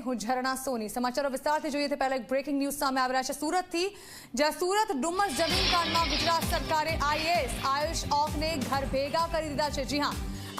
હું ઝરણા સોની. સમાચારો વિસ્તારથી જોઈએ તે પહેલા એક બ્રેકિંગ ન્યૂઝ સામે આવી રહ્યા છે. સુરતથી, જ્યાં સુરત ડુમસ જમીન કાંડમાં ગુજરાત સરકારે આઈએએસ, આયુષ ઓકને ઘર ભેગા કરી દીધા છે. જી હા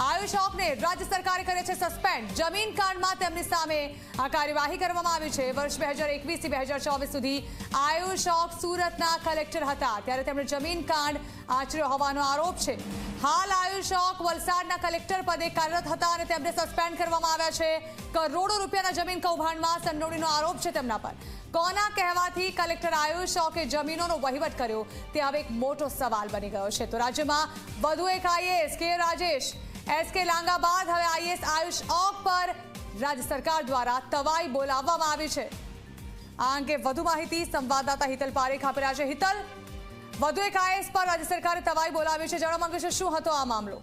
આયુષ ઓકને રાજ્ય સરકારે કરે છે સસ્પેન્ડ. જમીન કાંડમાં તેમની સામે આ કાર્યવાહી કરવામાં આવી છે. વર્ષ બે હજાર એકવીસથી બે હજાર ચોવીસ સુધી આયુષ સુરતના કલેક્ટર હતા. ત્યારે તેમણે જમીન કાંડ આચર્યો હોવાનો આરોપ છે. હાલ આયુષ વલસાડના કલેક્ટર પદે કાર્યરત હતા અને તેમને સસ્પેન્ડ કરવામાં આવ્યા છે. કરોડો રૂપિયાના જમીન કૌભાંડમાં સંડોવણીનો આરોપ છે તેમના પર. કોના કહેવાથી કલેક્ટર આયુષ ઓકે જમીનોનો વહીવટ કર્યો? તે હવે એક મોટો સવાલ બની ગયો છે. તો રાજ્યમાં વધુ એક આઈએએસ કે રાજેશ? એસ કે લાંગા બાદ હવે આઈએસ આયુષ ઓક પર રાજ્ય સરકાર દ્વારા તવાઈ બોલાવવામાં આવી છે. આ અંગે વધુ માહિતી સંવાદદાતા હિતલ પારેખ આપી રહ્યા છે. હિતલ, વધુ એક આઈએસ પર રાજ્ય સરકારે તવાઈ બોલાવી છે. જાણવા માંગે છે શું હતો આ મામલો?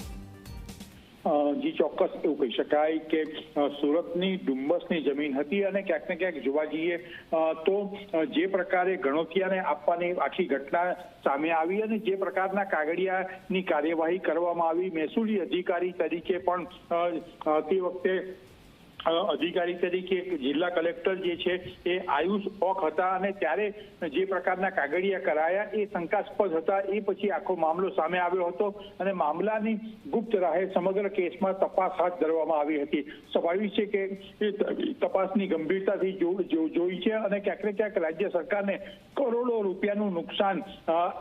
જી ચોક્કસ એવું કહી શકાય કે સુરતની ડુમ્બસની જમીન હતી અને ક્યાંક ને ક્યાંક જોવા જઈએ તો જે પ્રકારે ગણોતિયાને આપવાની આખી ઘટના સામે આવી અને જે પ્રકારના કાગળિયાની કાર્યવાહી કરવામાં આવી, મહેસૂલી અધિકારી તરીકે પણ તે વખતે અધિકારી તરીકે જિલ્લા કલેક્ટર જે છે એ આયુષ ઓક હતા અને ત્યારે જે પ્રકારના કાગળિયા કરાયા એ શંકાસ્પદ હતા. એ પછી આખો મામલો સામે આવ્યો હતો અને મામલાની ગુપ્ત રાહે સમગ્ર કેસમાં તપાસ હાથ ધરવામાં આવી હતી. સ્વાભાવિક છે કે એ તપાસની ગંભીરતાથી જોઈ છે અને ક્યાંક ને ક્યાંક રાજ્ય સરકારને કરોડો રૂપિયાનું નુકસાન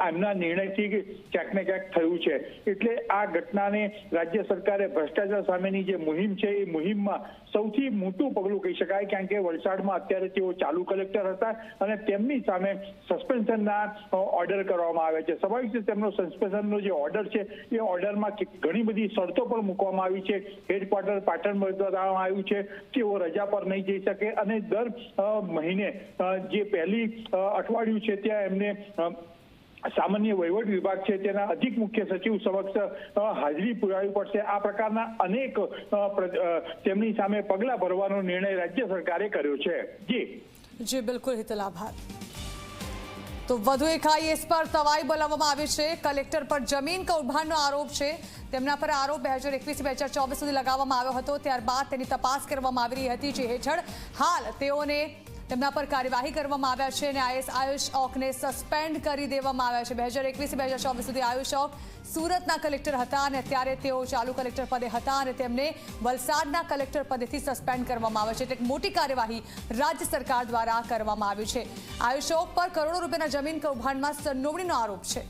એમના નિર્ણયથી ક્યાંક ને ક્યાંક થયું છે. એટલે આ ઘટનાને રાજ્ય સરકારે ભ્રષ્ટાચાર સામેની જે મુહિમ છે એ મુહિમમાં સૌથી મોટું પગલું કહી શકાય, કારણ કે વલસાડમાં અત્યારે તેઓ ચાલુ કલેક્ટર હતા અને તેમની સામે સસ્પેન્શનના ઓર્ડર કરવામાં આવે છે. સ્વાભાવિક છે તેમનો સસ્પેન્શનનો જે ઓર્ડર છે, એ ઓર્ડરમાં ઘણી બધી શરતો પણ મૂકવામાં આવી છે. હેડક્વાર્ટર પાટણ બતાવવામાં આવ્યું છે તેઓ રજા પર નહીં જઈ શકે અને દર મહિને જે પહેલી અઠવાડિયું છે, ત્યાં એમને સામાન્ય વહીવટ વિભાગ છે, તેના અધિક મુખ્ય સચિવ સમક્ષ હાજરી પુરાવી પડશે. આ પ્રકારના અનેક તેમની સામે પગલા ભરવાનો નિર્ણય રાજ્ય સરકારે કર્યો છે. જી. જી, બિલકુલ હિતલ આભાર. તો વધુ એક આઈએસ પર સવાઈ બોલાવવામાં આવી છે. કલેક્ટર પર જમીન કૌભાંડનો આરોપ છે. તેમના પર આરોપ બે હજાર એકવીસ બે હજાર ચોવીસ સુધી લગાવવામાં આવ્યો હતો. ત્યારબાદ તેની તપાસ કરવામાં આવી રહી હતી. જે હેઠળ હાલ તેઓને તેમના પર કાર્યવાહી કરવામાં આવ્યા છે અને આઈએસ આયુષ ઓકને સસ્પેન્ડ કરી દેવામાં આવ્યા છે. બે હજાર એકવીસ બે હજાર ચોવીસ સુધી આયુષ ઓક સુરતના કલેક્ટર હતા અને અત્યારે તેઓ ચાલુ કલેક્ટર પદે હતા અને તેમને વલસાડના કલેક્ટર પદેથી સસ્પેન્ડ કરવામાં આવે છે. એટલે મોટી કાર્યવાહી રાજ્ય સરકાર દ્વારા કરવામાં આવી છે. આયુષ ઓક પર કરોડો રૂપિયાના જમીન કૌભાંડમાં સંડોવણીનો આરોપ છે.